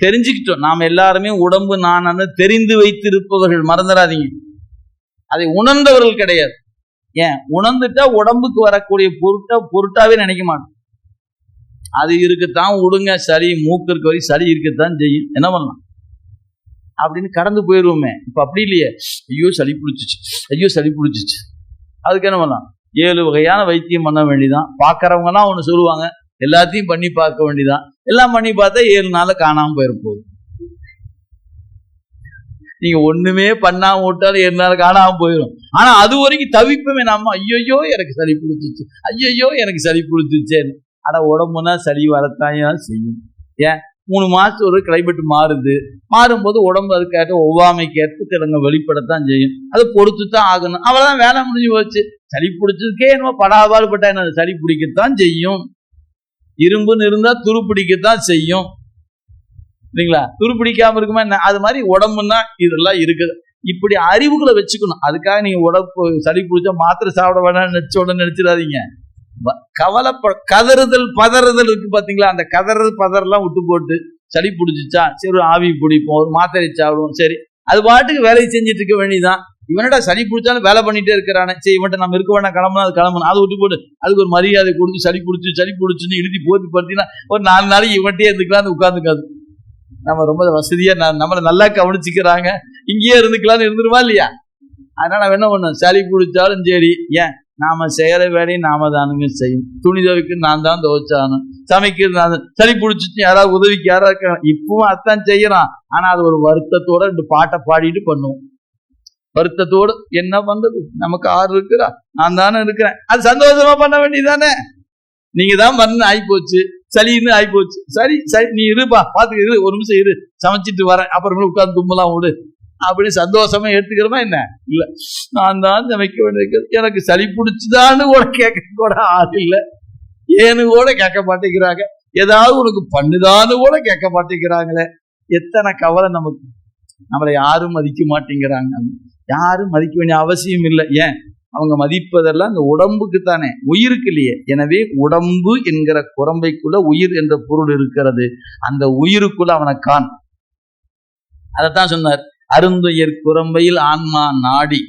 தெரிஞ்சுக்கிட்டோம். நாம் எல்லாருமே உடம்பு நான் தெரிந்து வைத்திருப்பவர்கள் மறந்துடாதீங்க அதை உணர்ந்தவர்கள் கிடையாது. ஏன்? உணர்ந்துட்டா உடம்புக்கு வரக்கூடிய பொருட்டா பொருட்டாவே நினைக்க மாட்டோம். அது இருக்குத்தான் விடுங்க சரி மூக்கு இருக்க வரைக்கும் சளி இருக்கத்தான் செய்யும். என்ன பண்ணலாம்? அப்படின்னு கடந்து போயிடுவோமே இப்ப அப்படி இல்லையே. ஐயோ சளி பிடிச்சிச்சு. ஐயோ சளி பிடிச்சிச்சு. அதுக்கு என்ன பண்ணலாம்? ஏழு வகையான வைத்தியம் பண்ண வேண்டிதான் பார்க்கறவங்கலாம் ஒன்று சொல்லுவாங்க. எல்லாத்தையும் பண்ணி பார்க்க வேண்டிதான். எல்லாம் பண்ணி பார்த்தா ஏழு நாள்ல காணாம போயிருப்போம். நீங்க ஒண்ணுமே பண்ணாம விட்டாலும் ஏழு நாள் காணாம போயிடும் ஆனா அது வரைக்கும் தவிப்பமே நம்ம ஐயோ எனக்கு சளி பிடிச்சிச்சு ஐயோ எனக்கு சளி பிடிச்சிச்சேன்னு ஆனா உடம்புனா சளி வரத்தான் செய்யும். ஏன்? மூணு மாசம் ஒரு கிளைமேட் மாறுது. மாறும்போது உடம்பு அதுக்கேற்ற ஒவ்வாமைக்கேற்ற திறங்க வெளிப்படத்தான் செய்யும். அதை பொறுத்து தான் ஆகணும். அவ்வளோதான் வேலை முடிஞ்சு போச்சு. சளி பிடிச்சதுக்கே என்னமோ படாபாடுபட்டா என்ன சளி பிடிக்கத்தான் செய்யும். இரும்புன்னு இருந்தா துருப்பிடிக்கத்தான் செய்யும். இல்லைங்களா? துருப்பிடிக்காம இருக்குமா என்ன? அது மாதிரி உடம்புன்னா இதெல்லாம் இருக்குது. இப்படி அறிவுகளை வச்சுக்கணும். அதுக்காக நீங்க உடம்பு சளி பிடிச்சா மாத்திரை சாப்பிட வேணாம்னு நினைச்ச உடனே நினைச்சிடாதீங்க. வ- கவலைப்ப கதறுதல் பதறுதல் இருக்கு பாத்தீங்களா? அந்த கதறது பதறெல்லாம் விட்டு போட்டு சளி பிடிச்சிச்சா? சரி ஒரு ஆவி பிடிப்போம் ஒரு மாத்திரை சாப்பிடுவோம் சரி. அது பாட்டுக்கு வேலையை செஞ்சுட்டு இருக்க வேண்டியதுதான். இவனடா சளி பிடிச்சாலும் வேலை பண்ணிட்டே இருக்கிறானே. சரி இவன்ட்ட நம்ம இருக்க வேணாம் கிளம்புனா அது கிளம்பணும் அதை விட்டு போட்டு அதுக்கு ஒரு மரியாதை கொடுத்து சளி பிடிச்சி சளி பிடிச்சின்னு இழுதி போட்டு பார்த்தீங்கன்னா ஒரு நாலு நாளைக்கு இவன்ட்டே இருந்துக்கலாம் உட்காந்துக்காது நம்ம ரொம்ப வசதியா ந- நம்மளை நல்லா கவனிச்சுக்கிறாங்க. இங்கேயே இருந்துக்கலாம்னு இருந்துருவா இல்லையா? அதனால நம்ம என்ன பண்ணோம் சளி பிடிச்சாலும் சரி ஏன்? நாம செய்யற வேலையை நாம தானுங்க செய்யும் துணி துவைக்கு நான் தான் துவைச்சானும் சமைக்கிறது நான் சளி பிடிச்சிட்டு யாராவது உதவிக்கு யாராவது இப்பவும் அதான் செய்யறான். ஆனா அது ஒரு வருத்தத்தோட ரெண்டு பாட்டை பாடிட்டு பண்ணுவோம் வருத்தத்தோடு என்ன பண்றது நமக்கு ஆறு இருக்கிறா? நான் தானே இருக்கிறேன். அது சந்தோஷமா பண்ண வேண்டியதானே நீங்க தான் பண்ணு ஆயிப்போச்சு. சளின்னு ஆயிப்போச்சு. சரி சரி நீ இருப்பா பாத்துக்க இரு ஒரு நிமிஷம் இரு. சமைச்சிட்டு வரேன். அப்புறம் உட்கார்ந்து தும்பலாம் விடு. அப்படின்னு சந்தோஷமா எடுத்துக்கிறோமா என்ன? இல்ல. நான் தான் சமைக்க வேண்டியிருக்கிறது. எனக்கு சளி பிடிச்சுதான்னு கூட கேட்க கூட ஆள் இல்ல. ஏன்னு கூட கேட்க மாட்டேங்கிறாங்க. ஏதாவது உனக்கு பண்ணுதான்னு கூட கேட்க மாட்டேங்கிறாங்களே. எத்தனை கவலை நமக்கு. நம்மளை யாரும் மதிக்க மாட்டேங்கிறாங்க. யாரும் மதிக்க வேண்டிய அவசியம் இல்லை. ஏன்? அவங்க மதிப்பதெல்லாம் இந்த உடம்புக்கு தானே உயிருக்கு இல்லையே. எனவே உடம்பு என்கிற குரம்பைக்குள்ள உயிர் என்ற பொருள் இருக்கிறது. அந்த உயிருக்குள்ள அவனை கான் அதைத்தான் சொன்னார். அருந்துயர் குரம்பையில் ஆன்மா நாடி.